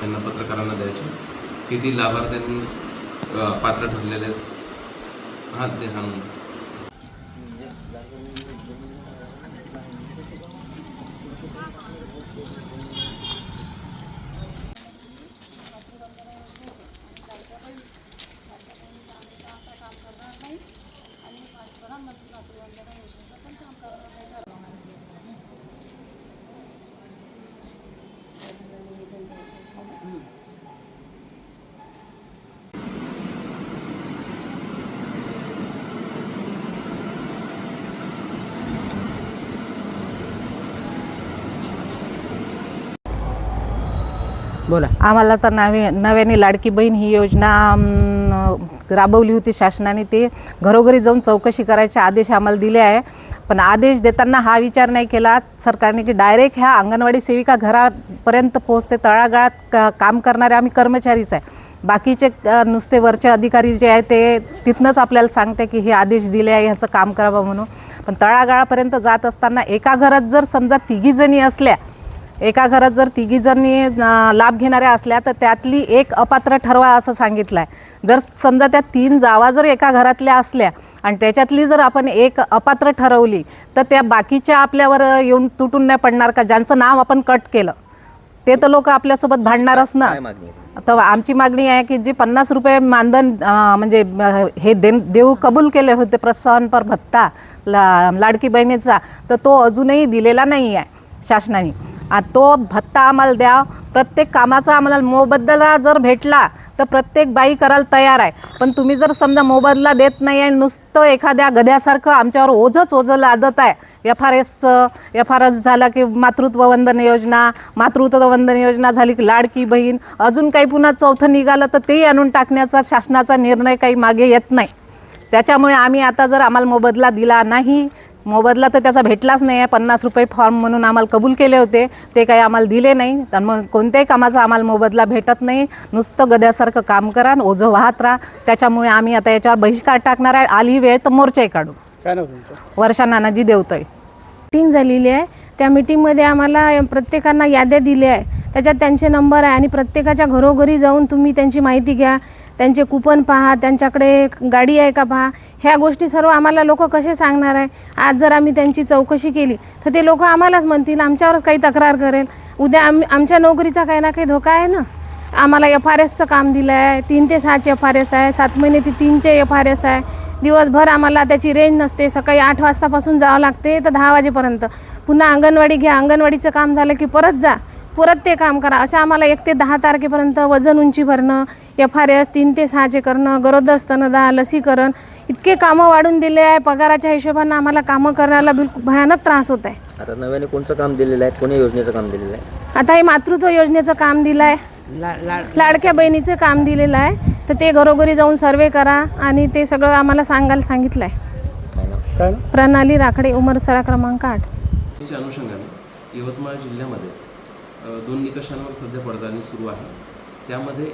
त्यांना पत्रकारांना द्यायचे. किती लाभार्थ्यांनी पात्र ठरलेले आहेत? हा दे हाणून बोला. आम्हाला तर नवे नव्याने लाडकी बहीण ही योजना राबवली होती शासनाने. ते घरोघरी जाऊन चौकशी करायचे आदेश आम्हाला दिले आहे. पण आदेश देताना हा विचार नाही केला. सरकारने की डायरेक्ट ह्या अंगणवाडी सेविका घरापर्यंत पोहोचते. तळागाळात का काम करणारे आम्ही कर्मचारीच आहे. बाकीचे नुसते वरचे अधिकारी जे आहे ते तिथनंच आपल्याला सांगते की हे आदेश दिले आहे ह्याचं काम करावं म्हणून. पण तळागाळापर्यंत जात असताना एका घरात जर समजा तिघीजणी असल्या एका घरात जर तिघी जणी लाभ घेणाऱ्या असल्या तर त्यातली एक अपात्र ठरवा असं सांगितलं आहे जर समजा त्या तीन जावा जर एका घरातल्या असल्या आणि त्याच्यातली जर आपण एक अपात्र ठरवली तर त्या बाकीच्या आपल्यावर येऊन तुटून नाही पडणार का? ज्यांचं नाव आपण कट केलं ते तर लोक आपल्यासोबत भांडणारच ना. तर आमची मागणी आहे की जे पन्नास रुपये मानधन म्हणजे हे दे देऊ कबूल केले होते प्रोत्साहनपर भत्ता ला लाडकी बहिणीचा तर तो अजूनही दिलेला नाही आहे शासनाने. आ तो भत्ता आम्हाला द्या. प्रत्येक कामाचा आम्हाला मोबदला जर भेटला तर प्रत्येक बाई करायला तयार आहे. पण तुम्ही जर समजा मोबदला देत नाही आहे नुसतं एखाद्या गध्यासारखं आमच्यावर ओझंच ओझं लादत आहे. एफ आर एसचं एफ आर एस झाला की मातृत्व वंदन योजना मातृत्व वंदन योजना झाली की लाडकी बहीण अजून काही पुन्हा चौथं निघालं तर तेही आणून टाकण्याचा शासनाचा निर्णय काही मागे येत नाही. त्याच्यामुळे आम्ही आता जर आम्हाला मोबदला दिला नाही मोबदला तर त्याचा भेटलाच नाही आहे. पन्नास रुपये फॉर्म म्हणून आम्हाला कबूल केले होते. ते काही आम्हाला दिले नाही. तर मग कोणत्याही कामाचा आम्हाला मोबदला भेटत नाही. नुसतं गद्यासारखं काम करा आणि ओझं वाहत राहा. त्याच्यामुळे आम्ही आता याच्यावर बहिष्कार टाकणार आहे. आली वेळ तर मोर्चाही काढू. काय नाव तुमचं? वर्षा नानाजी देवतळे मीटिंग झालेली आहे. त्या मीटिंगमध्ये आम्हाला प्रत्येकांना याद्या दिल्या आहे त्याच्यात त्यांचे नंबर आहे आणि प्रत्येकाच्या घरोघरी जाऊन तुम्ही त्यांची माहिती घ्या. त्यांचे कुपन पहा त्यांच्याकडे गाडी आहे का पहा ह्या गोष्टी सर्व आम्हाला लोक कसे सांगणार आहे? आज जर आम्ही त्यांची चौकशी केली तर ते लोक आम्हालाच म्हणतील आमच्यावरच काही तक्रार करेल. उद्या आम आमच्या नोकरीचा काही ना काही धोका आहे ना? आम्हाला एफ आर एसचं काम दिलं आहे तीन ते सहाचे एफ आर एस आहे सात महिने ते तीनचे एफ आर एस आहे. दिवसभर आम्हाला त्याची रेंज नसते सकाळी आठ वाजतापासून जावं लागते तर दहा वाजेपर्यंत. पुन्हा अंगणवाडी घ्या अंगणवाडीचं काम झालं की परत जा. परत ते काम करा. असं आम्हाला एक ते दहा तारखेपर्यंत वजन उंची भरणं एफ आर एस तीन ते सहाचे करणं गरोदर स्तनदा लसीकरण इतके कामं वाढून दिले आहे. पगाराच्या हिशोबानं आम्हाला कामं करायला बिलकुल भयानक त्रास होत आहे. आता नव्याने कोणचं काम दिलेलं आहे? कोणी योजनेचं काम दिलेलं आहे? आता हे मातृत्व योजनेचं काम दिलं आहे. लाडक्या बहिणीचं काम दिलेलं आहे. तर ते घरोघरी जाऊन सर्वे करा आणि ते सगळं आम्हाला सांगायला सांगितलं आहे. काय ना प्रणाली राखडे उमरसरा क्रमांक आठ. अनुषंगाने यवतमाळ जिल्ह्यामध्ये दोन निकषांवर सध्या पडताळणी सुरू आहे. त्यामध्ये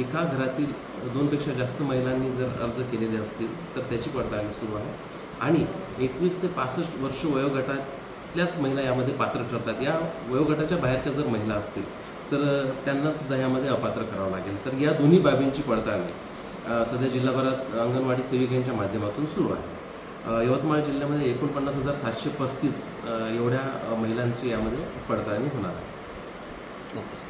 एका घरातील दोनपेक्षा जास्त महिलांनी जर अर्ज केलेले असतील तर त्याची पडताळणी सुरू आहे. आणि एकवीस ते पासष्ट वर्ष वयोगटातल्याच महिला यामध्ये पात्र ठरतात. या वयोगटाच्या बाहेरच्या जर महिला असतील तर त्यांनासुद्धा यामध्ये अपात्र करावं लागेल. तर या दोन्ही बाबींची पडताळणी सध्या जिल्हाभरात अंगणवाडी सेविकांच्या माध्यमातून सुरू आहे. यवतमाळ जिल्ह्यामध्ये एकोणपन्नास हजार सातशे पस्तीस एवढ्या महिलांची यामध्ये पडताळणी होणार आहे. 那不是